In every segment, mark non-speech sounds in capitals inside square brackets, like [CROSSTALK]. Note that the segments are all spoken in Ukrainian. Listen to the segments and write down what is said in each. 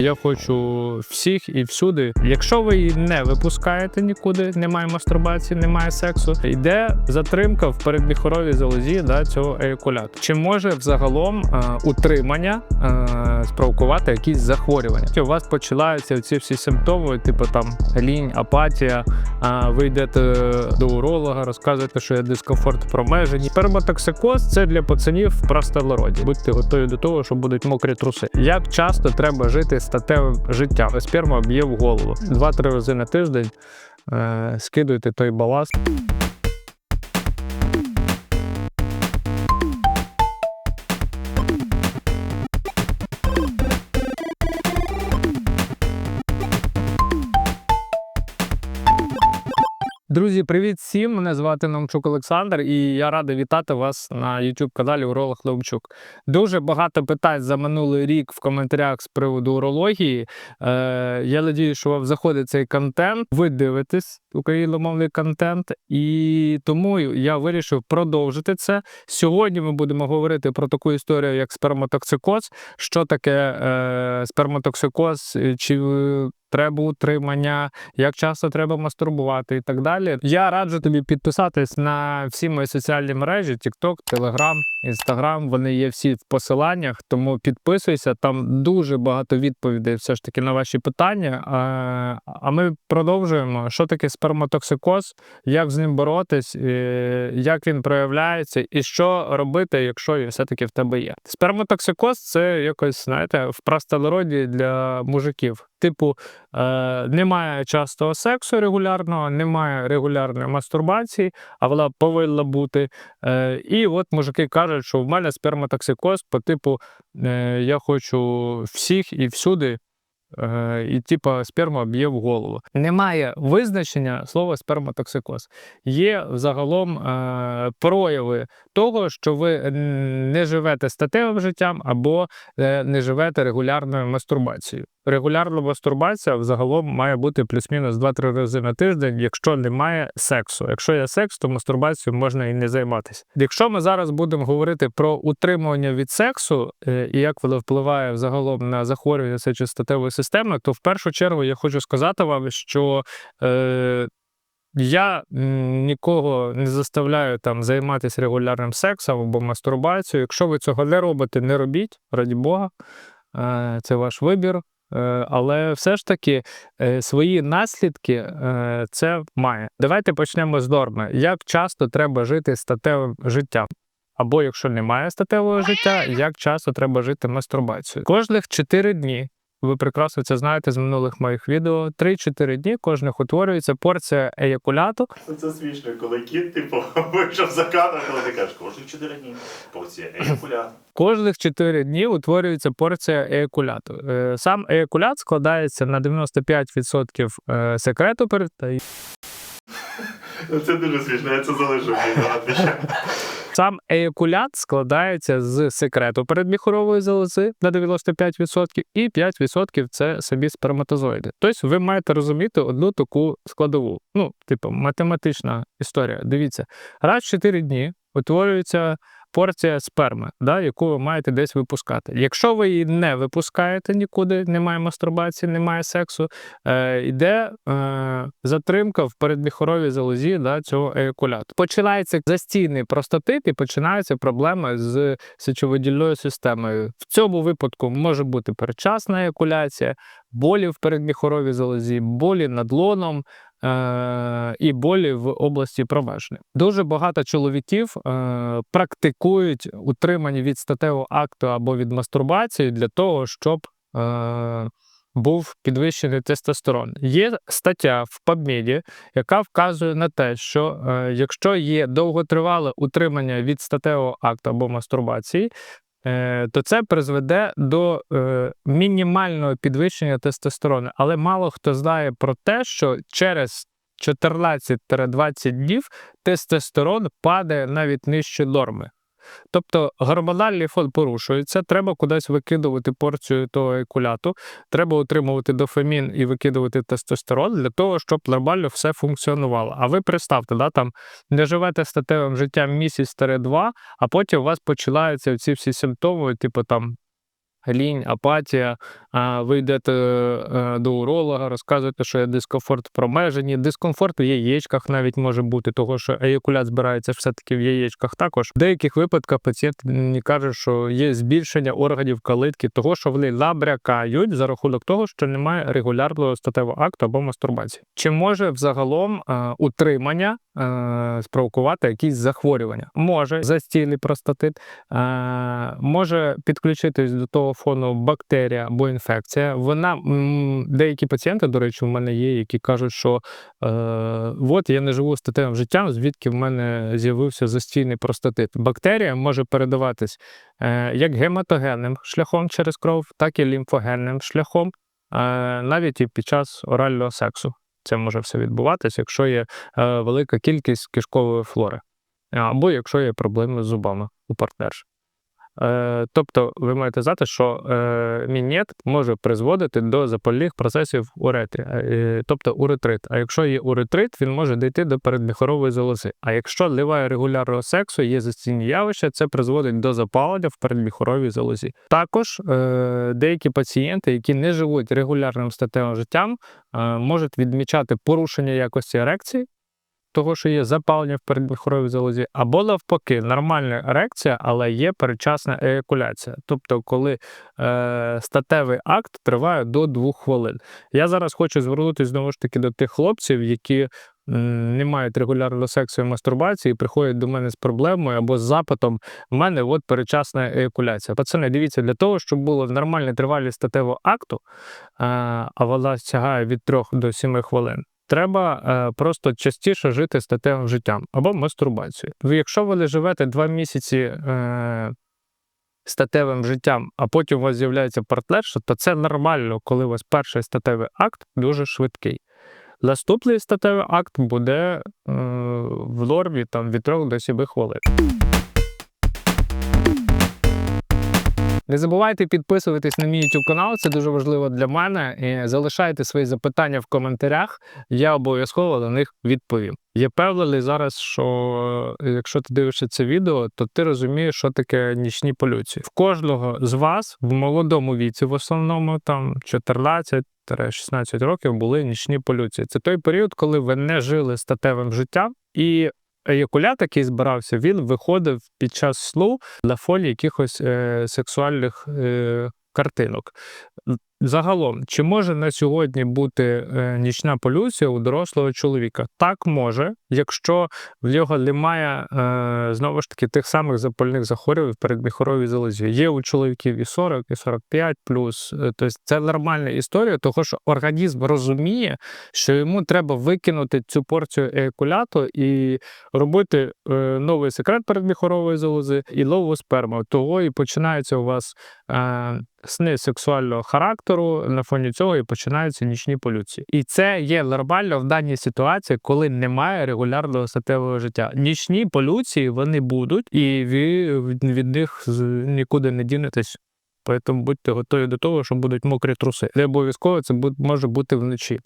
Я хочу всіх і всюди. Якщо ви її не випускаєте нікуди, немає мастурбації, немає сексу, йде затримка в передміхоровій залозі да, цього еякуляту. Чи може взагалом е, утримання е, спровокувати якісь захворювання? У вас починаються ці всі симптоми, типу там лінь, апатія. А ви йдете до уролога, розказуєте, що є дискомфорт промежені. Сперматоксикоз це для пацанів в простолороді. Будьте готові до того, що будуть мокрі труси. Як часто треба жити статевим життя. Сперма б'є в голову. Два-три рази на тиждень е, скидуйте той баласт. Друзі, привіт всім! Мене звати Номчук Олександр, і я радий вітати вас на youtube каналі Уролог Левчук. Дуже багато питань за минулий рік в коментарях з приводу урології. Е, я надію, що вам заходить цей контент. Ви дивитесь україномовний контент, і тому я вирішив продовжити це. Сьогодні ми будемо говорити про таку історію, як сперматоксикоз. Що таке е, сперматоксикоз? Чи треба утримання, як часто треба мастурбувати і так далі. Я раджу тобі підписатись на всі мої соціальні мережі: TikTok, Telegram, Instagram. Вони є всі в посиланнях, тому підписуйся. Там дуже багато відповідей все ж таки на ваші питання. А, ми продовжуємо, що таке сперматоксикоз, як з ним боротись, як він проявляється, і що робити, якщо він все-таки в тебе є. Сперматоксикоз це якось, знаєте, в простолероді для мужиків. Типу, е, немає частого сексу регулярного, немає регулярної мастурбації, а вона повинна бути. Е, і от мужики кажуть, що в мене сперматоксикоз по типу е, я хочу всіх і всюди. е, І, типа, сперма б'є в голову. Немає визначення слова сперматоксикоз. Є загалом е, прояви того, що ви не живете статевим життям або е, не живете регулярною мастурбацією. Регулярна мастурбація взагалом має бути плюс-мінус 2-3 рази на тиждень, якщо немає сексу. Якщо є секс, то мастурбацією можна і не займатися. Якщо ми зараз будемо говорити про утримування від сексу е, і як воно впливає взагалом на захворювання сечостатевої системи, то в першу чергу я хочу сказати вам, що е, я нікого не заставляю там займатися регулярним сексом або мастурбацією. Якщо ви цього не робите, не робіть, раді Бога. Е, Це ваш вибір. Е, Але все ж таки е, свої наслідки е, це має. Давайте почнемо з норми. Як часто треба жити статевим життям? Або якщо немає статевого життя, як часто треба жити мастурбацією? Кожних 4 дні. Ви прекрасно це знаєте з минулих моїх відео. 3-4 дні кожних утворюється порція еякуляту. Це, це смішно, коли кіт, типу, [LAUGHS] вийшов за кадр, коли ти кажеш, кожні 4 дні. Порція еякулят. [CLEARS THROAT] Кожних 4 дні утворюється порція еякуляту. Е, Сам еякулят складається на 95% е, секрету перед Ну, Це дуже смішно, я це залишу. Сам еякулят складається з секрету передміхорової залози на 95%, і 5% це самі сперматозоїди. Тобто ви маєте розуміти одну таку складову. Ну, типу, математична історія. Дивіться, раз в 4 дні утворюється порція сперми, да, яку ви маєте десь випускати. Якщо ви її не випускаєте нікуди, немає мастурбації, немає сексу, е, йде е, затримка в передміхоровій залозі да, цього еякуляту. Починається застійний простатит і починаються проблеми з сечовидільною системою. В цьому випадку може бути передчасна еякуляція, болі в передміхоровій залозі, болі над лоном. Е, і болі в області промежної. Дуже багато чоловіків е, практикують утримання від статевого акту або від мастурбації для того, щоб е, був підвищений тестостерон. Є стаття в PubMed, яка вказує на те, що е, якщо є довготривале утримання від статевого акту або мастурбації, то це призведе до е, мінімального підвищення тестостерону. Але мало хто знає про те, що через 14-20 днів тестостерон падає навіть нижче норми. Тобто гормональний фон порушується, треба кудись викидувати порцію того екуляту, треба отримувати дофамін і викидувати тестостерон для того, щоб нормально все функціонувало. А ви представте, да, там не живете статевим життям місяць-два, а потім у вас починаються ці всі симптоми, типу там лінь, апатія. Ви йдете е, до уролога, розказуєте, що є дискомфорт в промеженні. Дискомфорт в яєчках навіть може бути, того що еякулят збирається все-таки в яєчках також. В деяких випадках пацієнт мені каже, що є збільшення органів калитки, того, що вони набрякають за рахунок того, що немає регулярного статевого акту або мастурбації. Чи може взагалом е, утримання е, спровокувати якісь захворювання? Може застійний простатит, може підключитись до того фону бактерія або інфекція. Вона деякі пацієнти, до речі, в мене є, які кажуть, що е, от я не живу статевим життям, звідки в мене з'явився застійний простатит. Бактерія може передаватись е, як гематогенним шляхом через кров, так і лімфогенним шляхом, е, навіть і під час орального сексу. Це може все відбуватися, якщо є е, велика кількість кишкової флори, або якщо є проблеми з зубами у партнерші. Е, тобто, ви маєте знати, що е, мінет може призводити до запальних процесів уретрі, е, тобто уретрит. А якщо є уретрит, він може дійти до передміхорової залози. А якщо немає регулярного сексу, є застійні явища, це призводить до запалення в передміхоровій залозі. Також деякі пацієнти, які не живуть регулярним статевим життям, можуть відмічати порушення якості ерекції. Того, що є запалення в передміхоровій залозі, або навпаки, нормальна ерекція, але є передчасна еякуляція. Тобто, коли е, статевий акт триває до двох хвилин. Я зараз хочу звернутися знову ж таки до тих хлопців, які не мають регулярного сексу і мастурбації, приходять до мене з проблемою або з запитом. У мене от передчасна еякуляція. Пацани, дивіться, для того, щоб було нормальна тривалість статевого акту, е, а вона сягає від 3 до 7 хвилин. Треба е, просто частіше жити статевим життям або мастурбацією. Якщо ви живете два місяці е, статевим життям, а потім у вас з'являється партнерша, то це нормально, коли у вас перший статевий акт дуже швидкий. Наступний статевий акт буде е, в нормі там, від 3 до 7 хвилин. Не забувайте підписуватись на мій YouTube канал, це дуже важливо для мене. І залишайте свої запитання в коментарях, я обов'язково на них відповім. Я певний зараз, що е, якщо ти дивишся це відео, то ти розумієш, що таке нічні полюції. В кожного з вас в молодому віці, в основному там 14-16 років, були нічні полюції. Це той період, коли ви не жили статевим життям і. Еякулят, який збирався, він виходив під час слу на фоні якихось е, сексуальних е, картинок. Загалом, чи може на сьогодні бути е, нічна полюція у дорослого чоловіка? Так може, якщо в нього немає е, знову ж таки тих самих запальних захворювань в передміхоровій залозі. Є у чоловіків і 40, і 45 плюс. Е, Тобто це нормальна історія, тому що організм розуміє, що йому треба викинути цю порцію еякуляту і робити новий секрет передміхорової залози і нову сперму. Того і починаються у вас сни сексуального характеру. На фоні цього і починаються нічні полюції. І це є нормально в даній ситуації, коли немає регулярного статевого життя. Нічні полюції вони будуть, і ви від них нікуди не дінетесь. Тому будьте готові до того, що будуть мокрі труси. Не обов'язково це може бути вночі.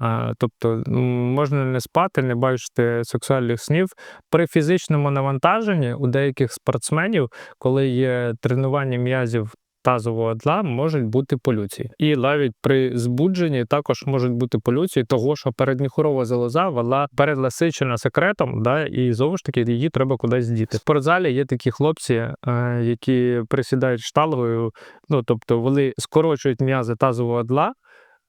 А, тобто можна не спати, не бачити сексуальних снів. При фізичному навантаженні у деяких спортсменів, коли є тренування м'язів тазового дна, можуть бути полюції. І навіть при збудженні також можуть бути полюції, того що передміхурова залоза вона переднасичена секретом, да, і знову ж таки її треба кудись діти. В спортзалі є такі хлопці, е, які присідають штангою, ну тобто вони скорочують м'язи тазового дна.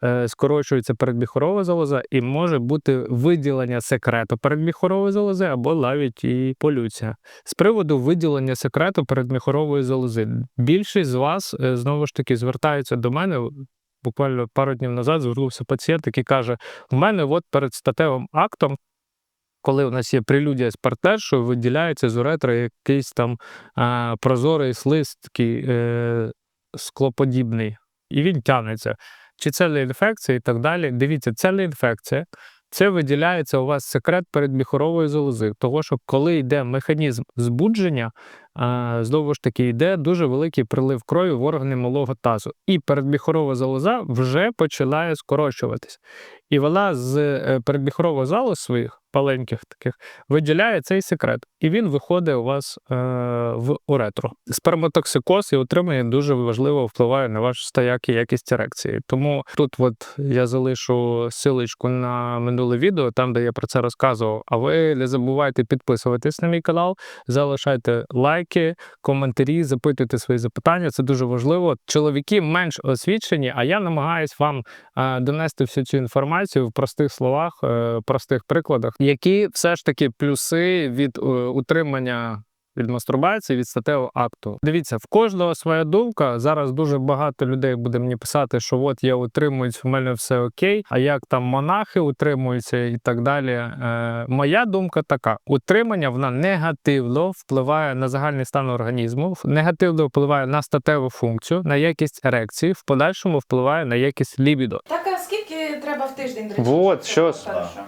Е, Скорочується передміхорова залоза, і може бути виділення секрету передміхорової залози або навіть і полюція. З приводу виділення секрету передміхорової залози, більшість з вас е, знову ж таки звертаються до мене. Буквально пару днів назад звернувся пацієнт, який каже: в мене от перед статевим актом, коли у нас є прелюдія з партнершою, виділяється з уретри якийсь там а, прозорий слиз, такий е, склоподібний, і він тягнеться. Чи це не інфекція і так далі. Дивіться, це не інфекція. Це виділяється у вас секрет передміхорової залози. Того, що коли йде механізм збудження, знову ж таки йде дуже великий прилив крові в органи малого тазу. І передміхорова залоза вже починає скорочуватись. І вона з е, передміхорових залоз своїх паленьких таких, виділяє цей секрет, і він виходить у вас е, в уретру. Сперматоксикоз і утримання дуже важливо впливає на ваш стояк і якість ерекції. Тому тут от я залишу силочку на минуле відео, там де я про це розказував. А ви не забувайте підписуватись на мій канал, залишайте лайки, коментарі, запитуйте свої запитання. Це дуже важливо. Чоловіки менш освічені, а я намагаюсь вам е, донести всю цю інформацію в простих словах, е, простих прикладах, які все ж таки плюси від е, утримання. Від мастурбації, від статевого акту. Дивіться, в кожного своя думка. Зараз дуже багато людей буде мені писати, що от я утримуюсь, в мене все окей. А як там монахи утримуються і так далі. Е, моя думка така: утримання вона негативно впливає на загальний стан організму, негативно впливає на статеву функцію, на якість ерекції, в подальшому впливає на якість лібідо. Так, а скільки треба в тиждень, речі? Вот, що?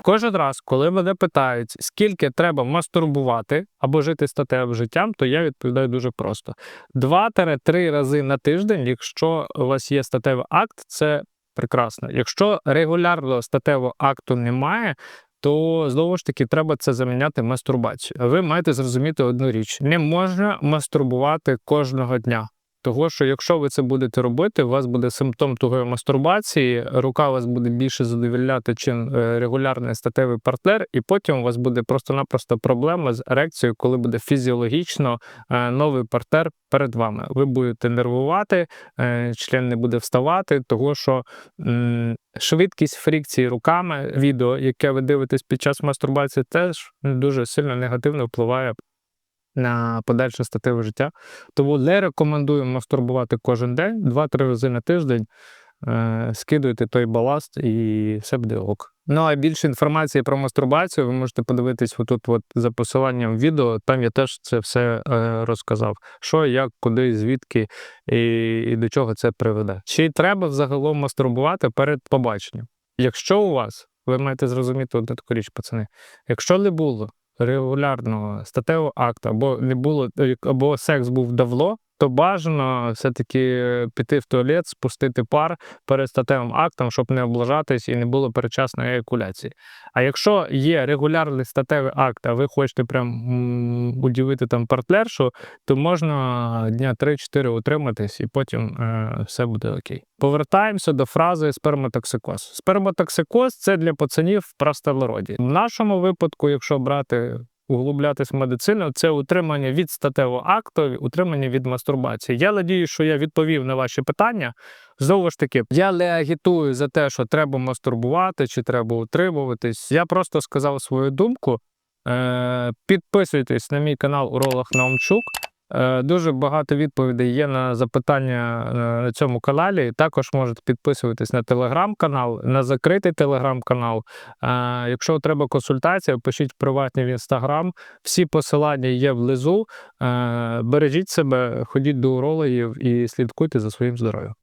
Кожен раз, коли мене питають, скільки треба мастурбувати або жити статевим життям, то я відповідаю дуже просто: 2-3 рази на тиждень, якщо у вас є статевий акт, це прекрасно. Якщо регулярного статевого акту немає. То знову ж таки треба це заміняти мастурбацією. Ви маєте зрозуміти одну річ: не можна мастурбувати кожного дня. Того, що якщо ви це будете робити, у вас буде симптом тугої мастурбації, рука вас буде більше задовільняти, чим е, регулярний статевий партнер, і потім у вас буде просто-напросто проблема з ерекцією, коли буде фізіологічно е, новий партнер перед вами. Ви будете нервувати, е, член не буде вставати, того що швидкість фрикції руками, відео, яке ви дивитесь під час мастурбації, теж дуже сильно негативно впливає на подальше статеве життя. Тому не рекомендую мастурбувати кожен день, 2-3 рази на тиждень. Е, скидуйте той баласт і все буде ок. Ну а більше інформації про мастурбацію ви можете подивитись отут от за посиланням відео. Там я теж це все е, розказав. Що, як, куди, звідки і, і до чого це приведе. Чи треба взагалом мастурбувати перед побаченням? Якщо у вас, ви маєте зрозуміти одну таку річ, пацани, якщо не було регулярного статевого акту, або не було, е, або секс був давно, то бажано все-таки піти в туалет, спустити пар перед статевим актом, щоб не облажатись і не було передчасної еякуляції. А якщо є регулярний статевий акт, а ви хочете прям удивити там партнершу, то можна дня 3-4 утриматись, і потім е, все буде окей. Повертаємося до фрази сперматоксикоз. Сперматоксикоз це для пацанів в простонародді. В нашому випадку, якщо брати углублятись в медицину, це утримання від статевого акту, утримання від мастурбації. Я надію, що я відповів на ваші питання. Знову ж таки, я не агітую за те, що треба мастурбувати чи треба утримуватись. Я просто сказав свою думку. Е, підписуйтесь на мій канал Уролог Наумчук. Е, Дуже багато відповідей є на запитання е, на цьому каналі. Також можете підписуватись на телеграм-канал, на закритий телеграм-канал. Е, Якщо треба консультація, пишіть приватні в інстаграм. Всі посилання є внизу. Бережіть себе, ходіть до урологів і слідкуйте за своїм здоров'ям.